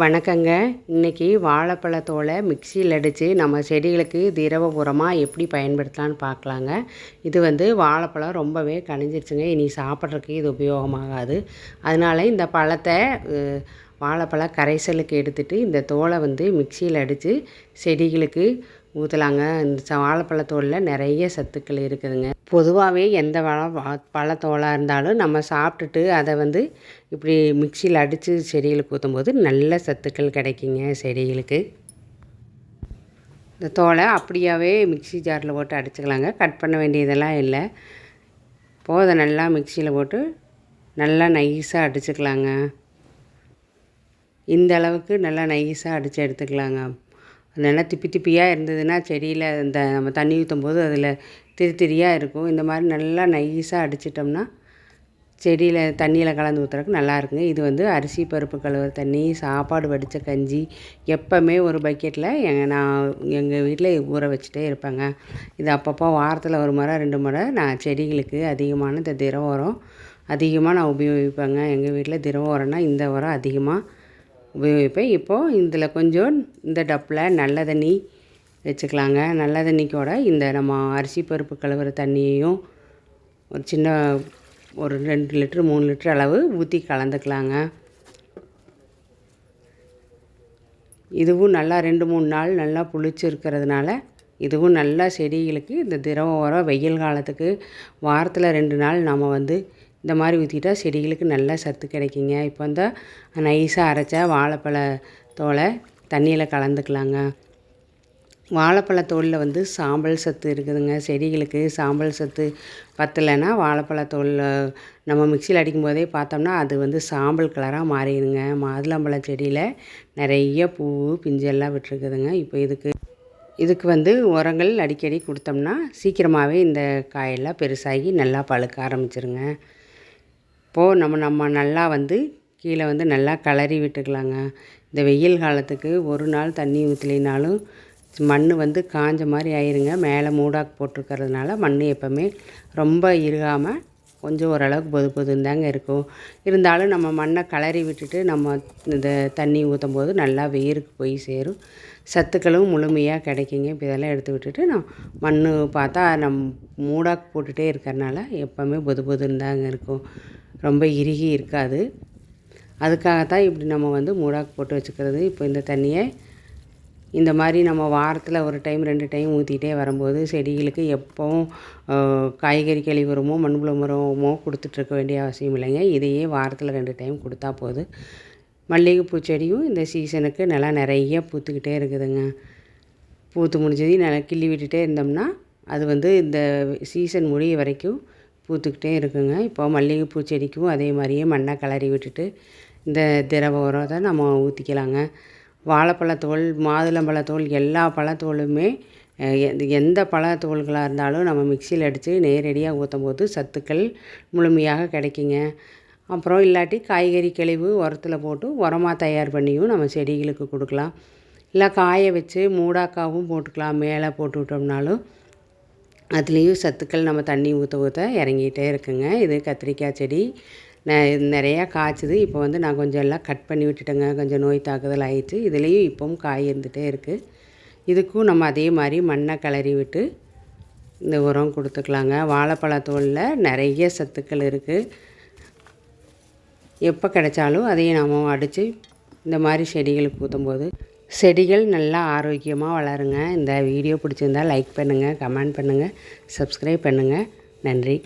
வணக்கங்க. இன்றைக்கி வாழைப்பழத்தோலை மிக்சியில் அடித்து நம்ம செடிகளுக்கு திரவ உரமாக எப்படி பயன்படுத்தலான்னு பார்க்கலாங்க. இது வந்து வாழைப்பழம் ரொம்பவே கனிஞ்சிருச்சுங்க. இனி சாப்பிட்றதுக்கு இது உபயோகமாகாது. அதனால இந்த பழத்தை வாழைப்பழம் வாழைப்பழ கரைசலுக்கு எடுத்துகிட்டு இந்த தோலை வந்து மிக்சியில் அடித்து செடிகளுக்கு ஊற்றலாங்க இந்த ச- வாழைப்பழத்தோலில் நிறைய சத்துக்கள் இருக்குதுங்க. பொதுவாகவே எந்த வாழை பழத்தோலாக இருந்தாலும் நம்ம சாப்பிட்டுட்டு அதை வந்து இப்படி மிக்சியில் அடித்து செடிகளுக்கு ஊற்றும்போது நல்ல சத்துக்கள் கிடைக்குங்க செடிகளுக்கு. இந்த தோலை அப்படியாவே மிக்ஸி ஜாரில் போட்டு அடிச்சுக்கலாங்க. கட் பண்ண வேண்டியதெல்லாம் இல்லை. போதை நல்லா மிக்சியில் போட்டு நல்லா நைஸாக அடிச்சுக்கலாங்க. இந்த அளவுக்கு நல்லா நைஸாக அடித்து எடுத்துக்கலாங்க. நல்லா திப்பி திப்பியாக இருந்ததுன்னா செடியில் இந்த நம்ம தண்ணி ஊற்றும் போது அதில் திரி திரியாக இருக்கும். இந்த மாதிரி நல்லா நைஸாக அடிச்சிட்டோம்னா செடியில் தண்ணியில் கலந்து ஊற்றுறதுக்கு நல்லா இருக்குங்க. இது வந்து அரிசி பருப்பு கழுவுற தண்ணி சாப்பாடு வடித்த கஞ்சி எப்போவுமே ஒரு பக்கெட்டில் எங்கள் நான் எங்கள் வீட்டில் ஊற வச்சுட்டே இருப்பேங்க. இது அப்பப்போ வாரத்தில் ஒரு முறை ரெண்டு முறை நான் செடிகளுக்கு அதிகமான இந்த திரவ உரம் அதிகமாக நான் உபயோகிப்பேங்க. எங்கள் வீட்டில் திரவ உரம்னா இந்த உரம் அதிகமாக உபயோகிப்பேன் இப்போது இதில் கொஞ்சம் இந்த டப்பில் நல்ல தண்ணி வச்சுக்கலாங்க. நல்ல தண்ணிக்கோட இந்த நம்ம அரிசி பருப்பு கழுவுற தண்ணியையும் ஒரு சின்ன ஒரு ரெண்டு லிட்ரு மூணு லிட்டர் அளவு ஊற்றி கலந்துக்கலாங்க. இதுவும் நல்லா ரெண்டு மூணு நாள் நல்லா புளிச்சு இருக்கிறதுனால இதுவும் நல்லா செடிகளுக்கு இந்த திரவ உரம் வெயில் காலத்துக்கு வாரத்தில் ரெண்டு நாள் நம்ம வந்து இந்த மாதிரி ஊற்றிட்டா செடிகளுக்கு நல்ல சத்து கிடைக்குங்க. இப்போ வந்து நைஸாக அரைச்ச வாழைப்பழ தோலை தண்ணியில் கலந்துக்கலாங்க. வாழைப்பழத்தோலில் வந்து சாம்பல் சத்து இருக்குதுங்க. செடிகளுக்கு சாம்பல் சத்து பத்தலைன்னா வாழைப்பழத்தோலில் நம்ம மிக்சியில் அடிக்கும் போதே பார்த்தோம்னா அது வந்து சாம்பல் கலராக மாறிடுங்க. மாதுளம்பழ செடியில் நிறைய பூ பிஞ்செல்லாம் விட்டுருக்குதுங்க. இப்போ இதுக்கு இதுக்கு வந்து உரங்கள் அடிக்கடி கொடுத்தோம்னா சீக்கிரமாகவே இந்த காயெல்லாம் பெருசாகி நல்லா பழுக்க ஆரம்பிச்சிருங்க. அப்போது நம்ம நம்ம நல்லா வந்து கீழே வந்து நல்லா கிளறி விட்டுக்கலாங்க. இந்த வெயில் காலத்துக்கு ஒரு நாள் தண்ணி ஊற்றலினாலும் மண் வந்து காஞ்ச மாதிரி ஆயிருங்க. மேலே மூடாக்கு போட்டிருக்கறதுனால மண் எப்போவுமே ரொம்ப இறுகாமல் கொஞ்சம் ஓரளவுக்கு பொது பொதுன்னு தாங்க இருக்கும். இருந்தாலும் நம்ம மண்ணை கிளறி விட்டுட்டு நம்ம இந்த தண்ணி ஊற்றும் போது நல்லா வேருக்கு போய் சேரும். சத்துக்களும் முழுமையாக கிடைக்குங்க. இப்போ இதெல்லாம் எடுத்து விட்டுட்டு நான் மண் பார்த்தா நம் மூடாக்கு போட்டுகிட்டே இருக்கிறனால எப்போவுமே பொது பொதுன்னு தாங்க இருக்கும். ரொம்ப இறுகி இருக்காது. அதுக்காகத்தான் இப்படி நம்ம வந்து மூடாக்கு போட்டு வச்சுக்கிறது. இப்போ இந்த தண்ணியை இந்த மாதிரி நம்ம வாரத்தில் ஒரு டைம் ரெண்டு டைம் ஊற்றிக்கிட்டே வரும்போது செடிகளுக்கு எப்போவும் காய்கறி கழிவு உரமோ மண்புழு உரமோ கொடுத்துட்ருக்க வேண்டிய அவசியம் இல்லைங்க. இதையே வாரத்தில் ரெண்டு டைம் கொடுத்தா போதும். மல்லிகைப்பூ செடியும் இந்த சீசனுக்கு நல்லா நிறைய பூத்துக்கிட்டே இருக்குதுங்க. பூத்து முடிஞ்சதையும் நல்லா கிள்ளி விட்டுட்டே இருந்தோம்னா அது வந்து இந்த சீசன் முடிய வரைக்கும் பூத்துக்கிட்டே இருக்குங்க. இப்போ மல்லிகைப்பூ செடிக்கும் அதே மாதிரியே மண்ணை கிளறி விட்டுட்டு இந்த திரவ உரத்தை நம்ம ஊற்றிக்கலாங்க வாழைப்பழத்தோல் மாதுளம்பழத்தோல் எல்லா பழத்தோலுமே எந்த- எந்த பழத்தோல்களாக இருந்தாலும் நம்ம மிக்சியில் அடித்து நேரடியாக ஊற்றும் போது சத்துக்கள் முழுமையாக கிடைக்குங்க. அப்புறம் இல்லாட்டி காய்கறி கழிவு உரத்தில் போட்டு உரமாக தயார் பண்ணியும் நம்ம செடிகளுக்கு கொடுக்கலாம். இல்லை காய வச்சு மூடாக்காவும் போட்டுக்கலாம். மேலே போட்டு விட்டோம்னாலும் அதுலேயும் சத்துக்கள் நம்ம தண்ணி ஊற்ற ஊற்ற இறங்கிட்டே இருக்குங்க. இது கத்திரிக்காய் செடி. ந- நிறையா காய்ச்சிது. இப்போ வந்து நான் கொஞ்சம் எல்லாம் கட் பண்ணி விட்டுட்டேங்க. கொஞ்சம் நோய் தாக்குதல் ஆயிடுச்சு. இதுலேயும் இப்போவும் காய் இருந்துகிட்டே இருக்குது இதுக்கும் நம்ம அதே மாதிரி மண்ணை கிளறி விட்டு இந்த உரம் கொடுத்துக்கலாங்க. வாழைப்பழத்தோலில் நிறைய சத்துக்கள் இருக்குது எப்போ கிடைச்சாலும் அதையும் நம்ம அடித்து இந்த மாதிரி செடிகளுக்கு ஊற்றும்போது செடிகள் நல்லா ஆரோக்கியமாக வளருங்க. இந்த வீடியோ பிடிச்சிருந்தா லைக் பண்ணுங்கள் கமெண்ட் பண்ணுங்கள் சப்ஸ்கிரைப் பண்ணுங்கள் நன்றி.